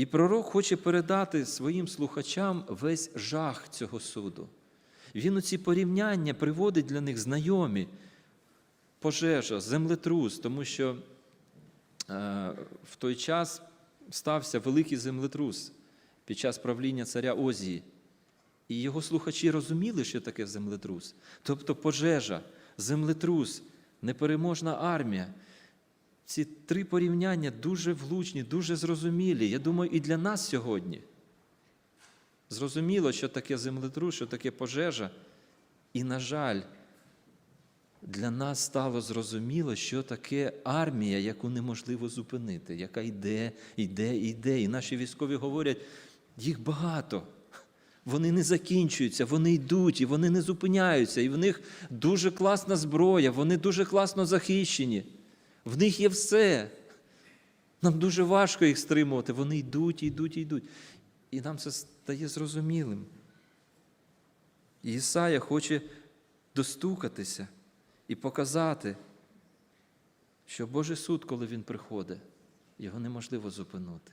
І пророк хоче передати своїм слухачам весь жах цього суду. Він у ці порівняння приводить для них знайомі пожежа, землетрус, тому що е, в той час стався великий землетрус під час правління царя Озії. І його слухачі розуміли, що таке землетрус. Тобто пожежа, землетрус, непереможна армія. Ці три порівняння дуже влучні, дуже зрозумілі. Я думаю, і для нас сьогодні. Зрозуміло, що таке землетрус, що таке пожежа. І, на жаль, для нас стало зрозуміло, що таке армія, яку неможливо зупинити, яка йде, йде, йде. І наші військові говорять, їх багато. Вони не закінчуються, вони йдуть, і вони не зупиняються, і в них дуже класна зброя, вони дуже класно захищені. В них є все. Нам дуже важко їх стримувати. Вони йдуть, йдуть, йдуть. І нам це стає зрозумілим. І Ісая хоче достукатися і показати, що Божий суд, коли він приходить, його неможливо зупинити.